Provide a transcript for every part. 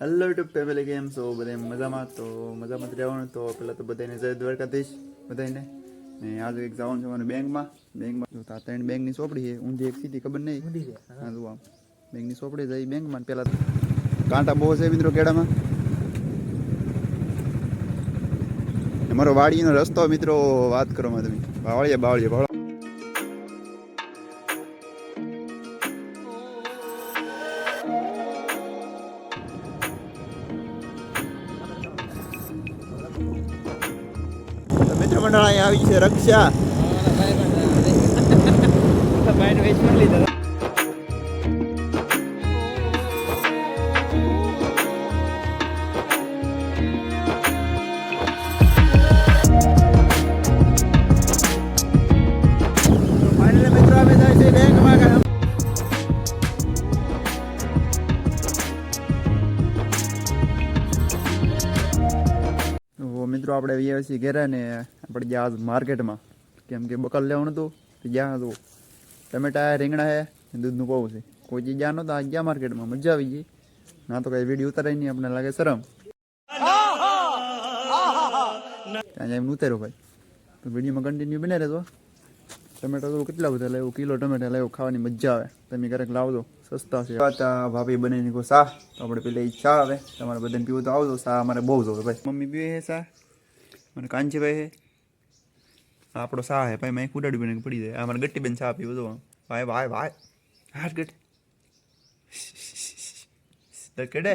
Hello YouTube family કેમ છો બધા મજામાં? તો મજામાં જ રહેવાનું? તો પહેલાં તો બધાને જય દ્વારકાધીશ. બધાને ને આજે એક જવાનું છે મારે બેંકમાં. બેંકમાં તો આ ત્રણ બેંકની ચોપડી છે. ઊંધી એક સીધી ખબર નહીં? હા. જો આમ. બેંકની ચોપડી જઈ બેંકમાં. પહેલાં કાંટા બહુ છે મિત્રો કેડામાં મારો વાડીનો રસ્તો મિત્રો વાત કરો માં તમે. બાવળીએ બાવળીએ મિત્ર મંડળ અહીંયા આવી છે. રક્ષા. ફાઇનલી મિત્રો, આપણે આવ્યા છીએ ઘેરે ને આપણે આજ માર્કેટમાં. કેમ કે બકલ લેવાનું હતું, તો ગયા હતું ટમેટા રીંગણા હે દૂધનું પૌ છે. કોઈ ચીજ ગયા નહોતા ગયા માર્કેટમાં. મજા આવી ગઈ. ના તો કઈ વીડિયો ઉતારાય નહીં આપણે લાગે શરમ. ત્યાં જઈને ઉતાર્યો ભાઈ. તો વિડીયોમાં કન્ટિન્યુ બને રહેતો ટમેટા તો કેટલા બધા લેવું કિલો ટમેટા લેવું ખાવાની મજા આવે. તમે ક્યારેક લાવજો, સસ્તા છે. ભાભી બને ની શાહ તો આપણે પેલા ઈ ચા આવે. તમારે બધાને પીવું તો આવજો શાહ અમારે બહુ જોવે ભાઈ. મમ્મી પીવે છે શાહ મને કાંજીભાઈ હે આપણો સા હે ભાઈ મેં કુડાડી બેન પડી જાય. અમારે ગટ્ટીબેન સા આપી તો ભાઈ ભાઈ ભાઈ હાથ ગટ કેડે?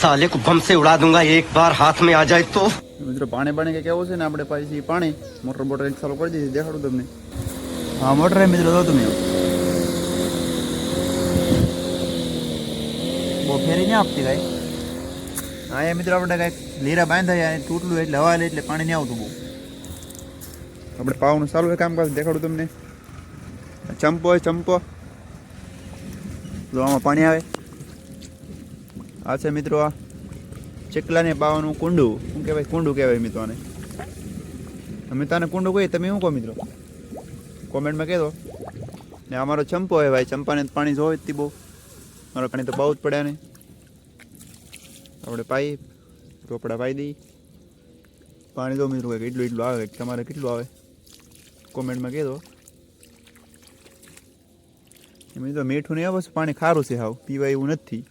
સાલે કો બમ સે ઉડા દુંગા એક બાર હાથ મે આ જાય તો મિત્રો પાણી બને કે કેવું છે ને આપણે પાછી પાણી મોટર બોટર એક ચાલુ કરી દીધી દેખાડું તમને. હા મોટર મિત્રો જો તમે. બો ફેરી ના આપતી ભાઈ. હા એ મિત્રો આપણે કાંઈક લીરા બાંધાય અને તૂટલું એટલે હવા લે એટલે પાણી નહીં આવતું બહુ. આપણે પાવાનું ચાલુ હોય કામકાજ, દેખાડું તમને. ચંપો હોય ચંપો. આમાં પાણી આવે. આ છે મિત્રો આ ચકલાને પાવાનું કુંડું. શું કહેવાય? કુંડું કહેવાય મિત્રો આને. અમે તને કુંડું કહીએ તમે શું કહો મિત્રો? કોમેન્ટમાં કહેતો ને અમારો ચંપો હોય ભાઈ, ચંપાને પાણી જોવે જ બહુ. મારો પાણી તો બહુ જ પડે ને. આપણે પાઈ રોપડા પાઈ દઈ પાણી તો મિત્રો કંઈક એટલું એટલું આવે. તમારે કેટલું આવે? કોમેન્ટમાં કહેજો. એમ તો મીઠું નહીં આવે, પાણી ખારું છે હાવ. પીવાય એવું નથી.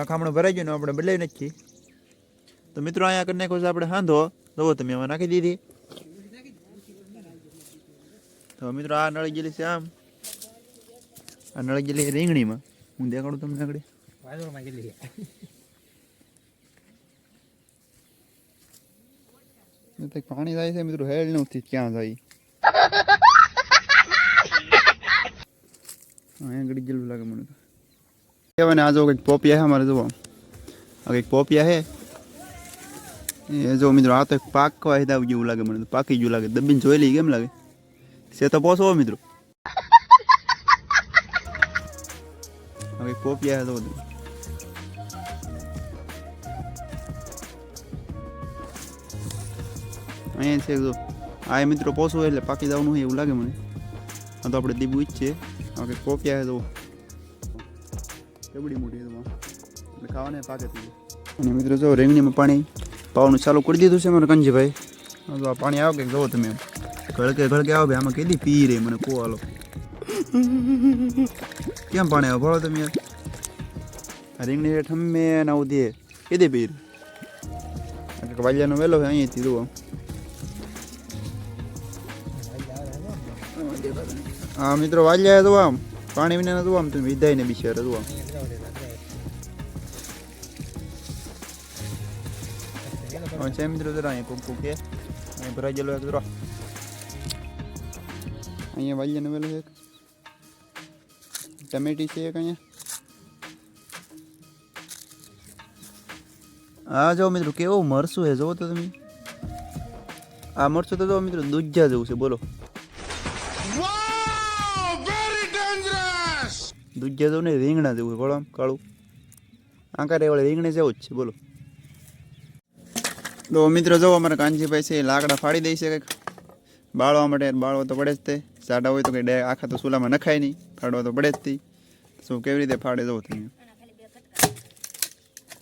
આ ખામણો ભરાઈ ગયું ને આપણે બદલાવી નાખીએ. તો મિત્રો અહીંયા કરી નાખો છે આપણે હાંધો. જુઓ તમે એમાં નાખી દીધી. તો મિત્રો આ નળી ગયેલી છે આમ. આ નળી ગયેલી રીંગણીમાં. હું દેખાડું તમને આગળ. પાણી જાય છે મિત્રો હેલ નથી ક્યાં જાય? અહીંયા ગળી ગયેલું લાગે મને તો. કહેવાય ને આ જો કંઈક પોપિયા છે અમારે જુઓ આ કંઈક પોપિયા છે એ જો મિત્રો આ તો એક પાકવા હિદાવ જેવું લાગે મને પાકી જેવું લાગે દબીને જોઈ લઈ કેમ લાગે છે તો પોસો મિત્રો કંઈક પોપિયા તો બધું અહીંયા છે જો આ મિત્રો પોસવું એટલે પાકી જવાનું એવું લાગે મને આ તો આપણે દીબું જ છે આ કંઈક પોપિયા તો કેવડી મોટી એટલે ખાવાને પાકે અને મિત્રો જો રેંગણીમાં પાણી પાવાનું ચાલુ કરી દીધું છે મને કંજીભાઈ. આ પાણી આવો કે જુઓ તમે ઘળકે ઘળકે આવો ભાઈ, આમાં કીધી પી રે મને કો હાલો. કેમ પાણી આવો? ભળો તમે રીંગણી રેટ હમે ના ઉધી કીધી પી રે. વાલિયાનો વેલો છે અહીંયાથી, જુઓ. હા મિત્રો વાલિયા તો આમ. પાણી વિના તો આમ તમે વિધાઈને બિચારા તો આમ. હવે છે મિત્રો જરા કુક કુક કે અહીં ભરાઈ ગયેલો એક જરા અહીંયા વાલિયા નવેલો એક ટમેટી છે એક અહીંયા હા જો મિત્રો કેવું મરસું હે જોવો તો તમે આ મરસું તો જો મિત્રો દૂધજા જેવું છે બોલો દૂધજા તો ને રીંગણા જેવું બોલો આમ કાળું. આંકારે વળે રીંગણે જેવું જ છે, બોલો. તો મિત્રો, જો અમારા કાનજીભાઈ છે લાકડા ફાડી દે કંઈક. બાળવા માટે બાળવા તો પડે જ તે. સાડા હોય તો કંઈ આખા તો ચૂલામાં નખાય નહીં. ફાડવા તો પડે જ તે. શું કેવી રીતે ફાડે, જવું તમે.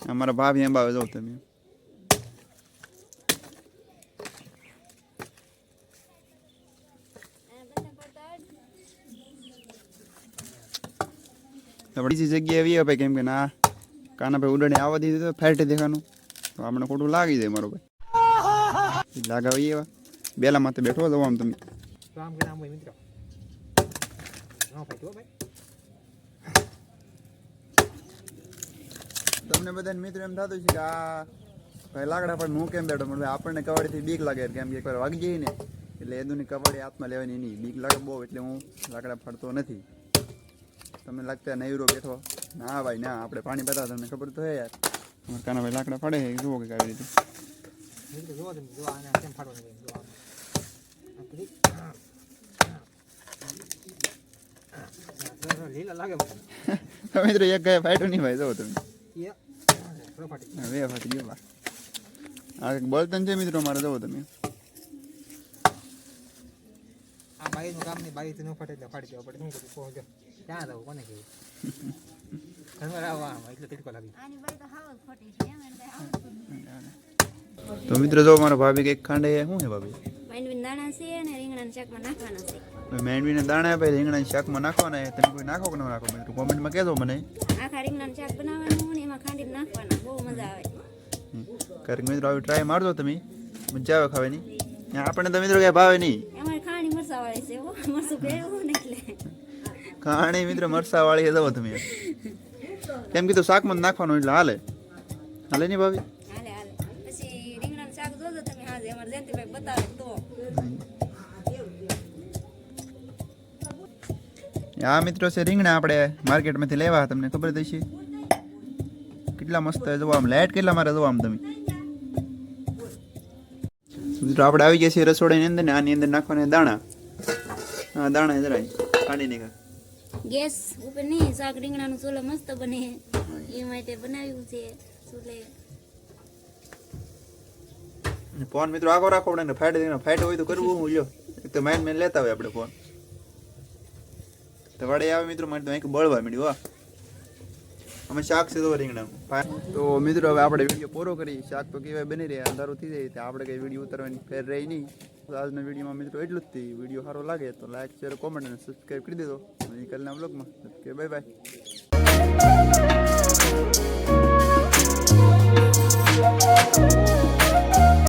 અમારા ભાભી અંબાવે, જવું તમે. તો બીજી જગ્યાએ એવી ભાઈ કેમ કે ના કાના ભાઈ ઉડાડી આવવા દીધું તો ફેરટી દેખાનું. તો આપણે ખોટું લાગી જાય મારો ભાઈ. લાગાવી એવા. બેલા માથે બેઠો જવા આમ તમે. તમને બધાને મિત્રો એમ થતું છે કે આ ભાઈ લાકડા પર હું કેમ બેઠો? પણ ભાઈ આપણને કવાડીથી બીક લાગે કેમ કે એકવાર વાગી જઈએ ને એટલે એદુની કવાડી હાથમાં લેવાની નહીં બીક લાગે બહુ એટલે હું લાકડા ફરતો નથી. તમને લાગતા નૈરો બેઠો ના ભાઈ, ના, આપણે પાણી પીતા તમને ખબર તો હે યાર. કાના ભાઈ લાકડા પડે છે, જુઓ કે આવી રીતે. તમે જો આને કેમ ફાડવાનું હોય જો આમ. આ તો એક ગયા ફાટ્યું નહીં ભાઈ, જુઓ તમે. થોડો ફાટી ફાટી ગયો બા આ એક બળતણ છે મિત્રો મારે જુઓ તમે. આ બારીનું કામ નહીં, બારીથી ન ફાટે ફાડી દેવા પડે. શું કરું કહો ક્યાં જવું કોને કેવું ઘરમાં આવો આમ એટલે તડકો લાગી તો મિત્રો જો મારા ભાભી કંઈક ખાંડે શું છે ભાભી. દાણા છે અને રીંગણાના શાકમાં નાખવાના છે મેંડવીને દાણા ભાઈ રીંગણાની શાકમાં નાખવાના છે. તમે કોઈ નાખો કે ન નાખો મિત્રો કોમેન્ટમાં કહેજો મને આખા રીંગણાનું શાક બનાવવાનું ને એમાં ખાંડીને નાખવાના બહુ મજા આવે કારણ મિત્રો આવી ટ્રાય મારજો તમે મજા આવે ખાવાની આપણને તો મિત્રો કઈ ભાવે નહીં અમારે ખાણી મરસા છે મરસું ભેળવું ને એટલે ખાણી મિત્ર મરસા વાળી જવો તમે. કેમ કીધું શાકમાં નાખવાનું એટલે હાલે. હાલે નહીં ભાભી? હાલે હાલે. પછી રીંગણાનું શાક જોજો તમે હાજે. અમારે જયંતિભાઈ બતાવે તો. આ મિત્રો છે રીંગણા આપણે માર્કેટમાંથી લેવા તમને ખબર જ કેટલા મસ્ત જોવા આમ. લાઇટ કેટલા મારે જોવા આમ તમે. મિત્રો આપણે આવી ગયા છીએ રસોડાની અંદર ને આની અંદર નાખવાના દાણા. હા દાણા જરાય. કાઢી નાખા ગેસ ઉપર નહીં, શાક રીંગણાનું ચૂલો મસ્ત બને. એ માટે બનાવ્યું છે ચૂલે ફોન મિત્રો આગો રાખો ને ફાઈટ ફાઈટ હોય તો કરવું, હું લ્યો. તો માઇન્ડ મેન લેતા હોય આપણે ફોન. તો વડે આવે મિત્રો, મારે તો અહીં બળવા મળ્યું, હા. અમે શાક છે તો રીંગણાનું તો મિત્રો, હવે આપણે વીડિયો પૂરો કરી શાક તો કેવાય બની રહ્યા અંધારું થઈ જાય તો આપણે કઈ વીડિયો ઉતારવાની ફેર રહી નહીં. તો આજના વિડીયોમાં મિત્રો એટલું જ થયું વીડિયો સારો લાગે તો લાઈક, શેર કોમેન્ટ અને સબસ્ક્રાઈબ કરી દેજો. કલના બ્લોગમાં બાય બાય